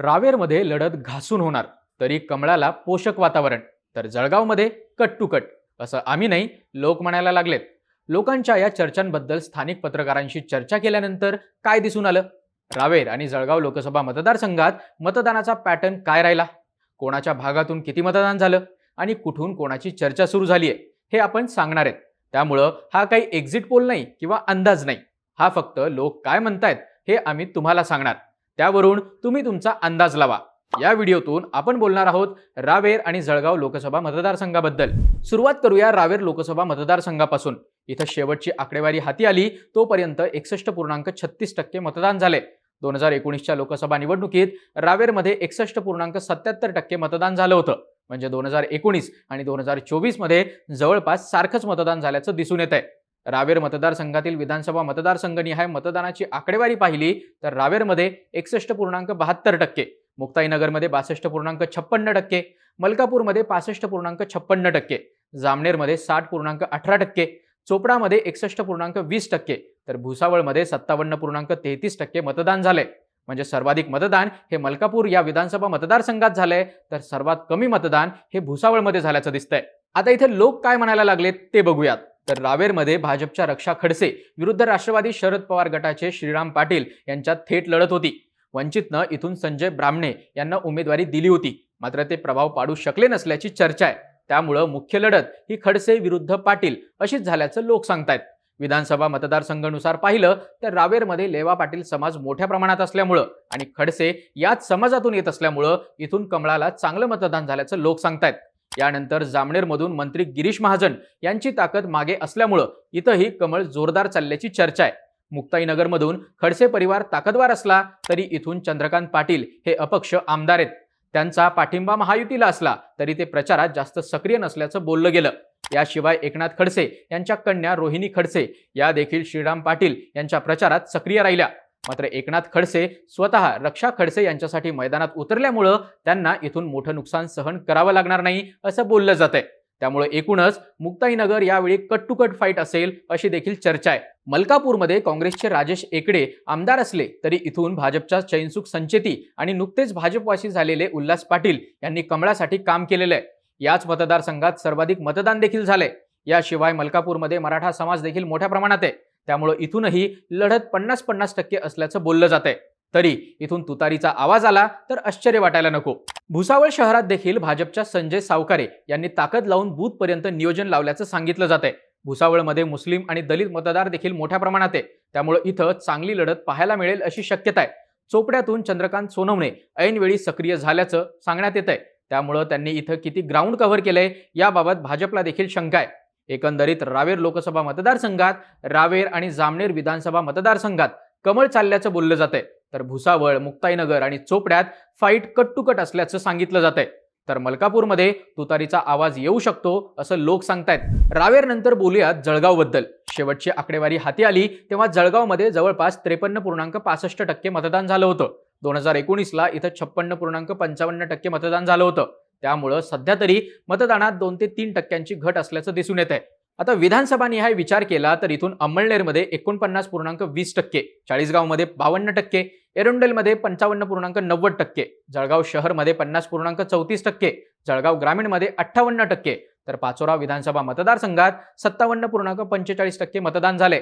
रावेरमध्ये लढत घासून होणार. तरी कमळाला पोषक वातावरण तर जळगावमध्ये कट टू कट असं आम्ही नाही लोक म्हणायला लागलेत. लोकांच्या या चर्चांबद्दल स्थानिक पत्रकारांशी चर्चा केल्यानंतर काय दिसून आलं? रावेर आणि जळगाव लोकसभा मतदारसंघात मतदानाचा पॅटर्न काय राहिला? कोणाच्या भागातून किती मतदान झालं? आणि कुठून कोणाची चर्चा सुरू झाली आहे हे आपण सांगणार आहेत. त्यामुळं हा काही एक्झिट पोल नाही किंवा अंदाज नाही. हा फक्त लोक काय म्हणतायत हे आम्ही तुम्हाला सांगणार. त्यावरून तुम्ही तुमचा अंदाज लावा. या व्हिडिओतून आपण बोलणार आहोत रावेर आणि जळगाव लोकसभा मतदारसंघाबद्दल. सुरुवात करूया रावेर लोकसभा मतदारसंघापासून. इथं शेवटची आकडेवारी हाती आली तोपर्यंत एकसष्ट पूर्णांक छत्तीस टक्के मतदान झाले. दोन हजार एकोणीसच्या लोकसभा निवडणुकीत रावेरमध्ये एकसष्ट पूर्णांक सत्याहत्तर टक्के मतदान झालं होतं. म्हणजे दोन हजार एकोणीस आणि दोन हजार चोवीसमध्ये जवळपास सारखंच मतदान झाल्याचं दिसून येत आहे रावेर मतदारसंघातील विधानसभा मतदारसंघनिहाय मतदानाची आकडेवारी पाहिली तर रावेरमध्ये एकसष्ट पूर्णांक बहात्तर टक्के मुक्ताईनगरमध्ये बासष्ट पूर्णांक छप्पन्न टक्के मलकापूरमध्ये पासष्ट पूर्णांक छप्पन्न टक्के जामनेरमध्ये साठ पूर्णांक अठरा टक्के चोपडामध्ये एकसष्ट पूर्णांक वीस टक्के तर भुसावळमध्ये सत्तावन्न पूर्णांक तेहतीस टक्के मतदान झाले म्हणजे सर्वाधिक मतदान हे मलकापूर या विधानसभा मतदारसंघात झालंय तर सर्वात कमी मतदान हे भुसावळमध्ये झाल्याचं दिसतंय. आता इथे लोक काय म्हणायला लागलेत ते बघूयात. तर रावेरमध्ये भाजपच्या रक्षा खडसे विरुद्ध राष्ट्रवादी शरद पवार गटाचे श्रीराम पाटील यांच्यात थेट लढत होती. वंचितनं इथून संजय ब्राह्मणे यांना उमेदवारी दिली होती. मात्र ते प्रभाव पाडू शकले नसल्याची चर्चा आहे. त्यामुळं मुख्य लढत ही खडसे विरुद्ध पाटील अशीच झाल्याचं लोक सांगतायत. विधानसभा मतदारसंघानुसार पाहिलं तर रावेरमध्ये लेवा पाटील समाज मोठ्या प्रमाणात असल्यामुळं आणि खडसे याच समाजातून येत असल्यामुळं इथून कमळाला चांगलं मतदान झाल्याचं लोक सांगतायत. यानंतर जामनेरमधून मंत्री गिरीश महाजन यांची ताकद मागे असल्यामुळं इथंही कमळ जोरदार चालल्याची चर्चा आहे. मुक्ताईनगरमधून खडसे परिवार ताकदवार असला तरी इथून चंद्रकांत पाटील हे अपक्ष आमदार आहेत. त्यांचा पाठिंबा महायुतीला असला तरी ते प्रचारात जास्त सक्रिय नसल्याचं बोललं गेलं. याशिवाय एकनाथ खडसे यांच्या कन्या रोहिणी खडसे या देखील श्रीराम पाटील यांच्या प्रचारात सक्रिय राहिल्या. मात्र एकनाथ खडसे स्वतः रक्षा खडसे यांच्यासाठी मैदानात उतरल्यामुळं त्यांना इथून मोठं नुकसान सहन करावं लागणार नाही असं बोललं जात आहे त्यामुळे एकूणच मुक्ताईनगर यावेळी कट टू कट फाईट असेल अशी देखील चर्चा आहे. मलकापूरमध्ये काँग्रेसचे राजेश एकडे आमदार असले तरी इथून भाजपच्या चैनसुख संचेती आणि नुकतेच भाजपवाशी झालेले उल्हास पाटील यांनी कमळासाठी काम केलेलं आहे. याच मतदारसंघात सर्वाधिक मतदान देखील झाले याशिवाय मलकापूरमध्ये मराठा समाज देखील मोठ्या प्रमाणात आहे. त्यामुळं इथूनही लढत पन्नास पन्नास टक्के असल्याचं बोललं जात आहे तरी इथून तुतारीचा आवाज आला तर आश्चर्य वाटायला नको. भुसावळ शहरात देखील भाजपच्या संजय सावकारे यांनी ताकद लावून बूथपर्यंत नियोजन लावल्याचं सांगितलं जात आहे भुसावळमध्ये मुस्लिम आणि दलित मतदार देखील मोठ्या प्रमाणात आहे. त्यामुळे इथं चांगली लढत पाहायला मिळेल अशी शक्यता आहे. चोपड्यातून चंद्रकांत सोनवणे ऐनवेळी सक्रिय झाल्याचं सांगण्यात येत आहे त्यामुळं त्यांनी इथं किती ग्राउंड कव्हर केलंय याबाबत भाजपला देखील शंका आहे. एकंदरीत रावेर लोकसभा मतदारसंघात रावेर आणि जामनेर विधानसभा मतदारसंघात कमळ चालल्याचं बोललं जातंय. तर भुसावळ मुक्ताईनगर आणि चोपड्यात फाईट कट टू कट असल्याचं सांगितलं जातंय. आहे तर मलकापूरमध्ये तुतारीचा आवाज येऊ शकतो असं लोक सांगतायत. रावेर नंतर बोलूयात जळगावबद्दल. शेवटची आकडेवारी हाती आली तेव्हा जळगावमध्ये जवळपास त्रेपन्न पूर्णांक पासष्ट टक्के मतदान झालं होतं. दोन हजार एकोणीसला इथं छप्पन्न पूर्णांक पंचावन्न टक्के मतदान झालं होतं. त्यामुळं सध्या तरी मतदानात दोन ते तीन टक्क्यांची घट असल्याचं दिसून येत आहे आता विधानसभा निहाय विचार केला तर इथून अंमळनेरमध्ये एकोणपन्नास पूर्णांक वीस टक्के चाळीसगावमध्ये बावन्न टक्के एरोंडेलमध्ये पंचावन्न पूर्णांक नव्वद टक्के जळगाव शहरमध्ये पन्नास पूर्णांक चौतीस टक्के जळगाव ग्रामीणमध्ये अठ्ठावन्न टक्के तर पाचोरा विधानसभा मतदारसंघात सत्तावन्न पूर्णांक पंचेचाळीस टक्के मतदान झाले.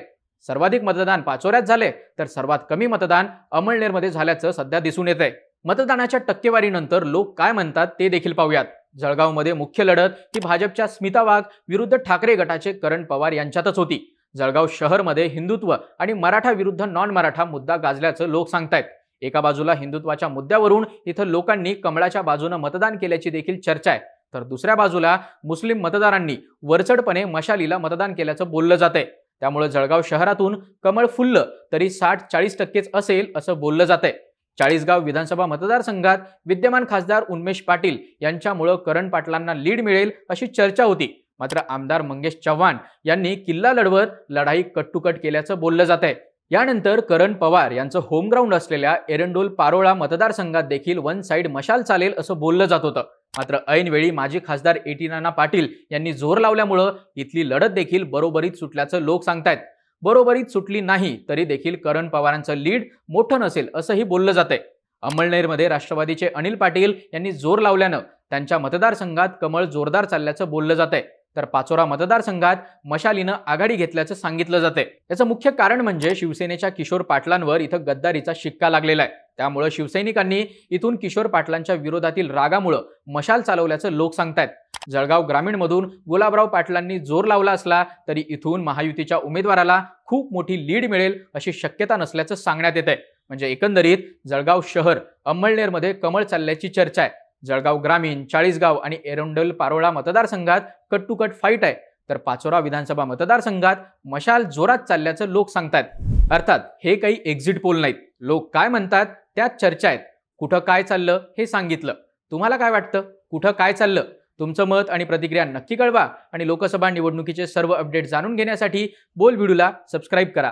सर्वाधिक मतदान पाचोऱ्यात झाले तर सर्वात कमी मतदान अमळनेरमध्ये झाल्याचं सध्या दिसून येत आहे मतदानाच्या टक्केवारीनंतर लोक काय म्हणतात ते देखील पाहूयात. जळगावमध्ये मुख्य लढत ही भाजपच्या स्मिता वाघ विरुद्ध ठाकरे गटाचे करण पवार यांच्यातच होती. जळगाव शहरमध्ये हिंदुत्व आणि मराठा विरुद्ध नॉन मराठा मुद्दा गाजल्याचं लोक सांगतायत. एका बाजूला हिंदुत्वाच्या मुद्द्यावरून इथं लोकांनी कमळाच्या बाजूनं मतदान केल्याची देखील चर्चा आहे. तर दुसऱ्या बाजूला मुस्लिम मतदारांनी वरचढपणे मशालीला मतदान केल्याचं बोललं जात आहे त्यामुळे जळगाव शहरातून कमळ फुललं तरी साठ चाळीस टक्केच असेल असं बोललं जात आहे चाळीसगाव विधानसभा मतदारसंघात विद्यमान खासदार उन्मेश पाटील यांच्यामुळं करण पाटलांना लीड मिळेल अशी चर्चा होती. मात्र आमदार मंगेश चव्हाण यांनी किल्ला लढवत लढाई कट्टुकट केल्याचं बोललं जात आहे यानंतर करण पवार यांचं होमग्राऊंड असलेल्या एरंडोल पारोळा मतदारसंघात देखील वन साईड मशाल चालेल असं बोललं जात होतं. मात्र ऐनवेळी माजी खासदार एटी नाना पाटील यांनी जोर लावल्यामुळं इथली लढत देखील बरोबरीत सुटल्याचं लोक सांगतायत. बरोबरीत सुटली नाही तरी देखील करण पवारांचं लीड मोठं नसेल असंही बोललं जातंय. अंमळनेरमध्ये राष्ट्रवादीचे अनिल पाटील यांनी जोर लावल्यानं त्यांच्या मतदारसंघात कमळ जोरदार चालल्याचं बोललं जात आहे तर पाचोरा मतदारसंघात मशालीनं आघाडी घेतल्याचं सांगितलं जातंय. याचं मुख्य कारण म्हणजे शिवसेनेच्या किशोर पाटलांवर इथं गद्दारीचा शिक्का लागलेला आहे. त्यामुळं शिवसैनिकांनी इथून किशोर पाटलांच्या विरोधातील रागामुळं मशाल चालवल्याचं लोक सांगतायत. जळगाव ग्रामीणमधून गुलाबराव पाटलांनी जोर लावला असला तरी इथून महायुतीच्या उमेदवाराला खूप मोठी लीड मिळेल अशी शक्यता नसल्याचं सांगण्यात येत आहे म्हणजे एकंदरीत जळगाव शहर अंमळनेरमध्ये कमळ चालल्याची चर्चा आहे. जळगाव ग्रामीण चाळीसगाव आणि एरंडल पारोळा मतदारसंघात कट टू कट फाईट आहे. तर पाचोरा विधानसभा मतदारसंघात मशाल जोरात चालल्याचं लोक सांगतायत. अर्थात हे काही एक्झिट पोल नाहीत. लोक काय म्हणतात त्यात चर्चा आहेत. कुठं काय चाललं हे सांगितलं. तुम्हाला काय वाटतं? कुठं काय चाललं? तुमचं मत आणि प्रतिक्रिया नक्की कळवा आणि लोकसभा निवडणुकीचे सर्व अपडेट जाणून घेण्यासाठी बोल व्हिडिओला सबस्क्राईब करा.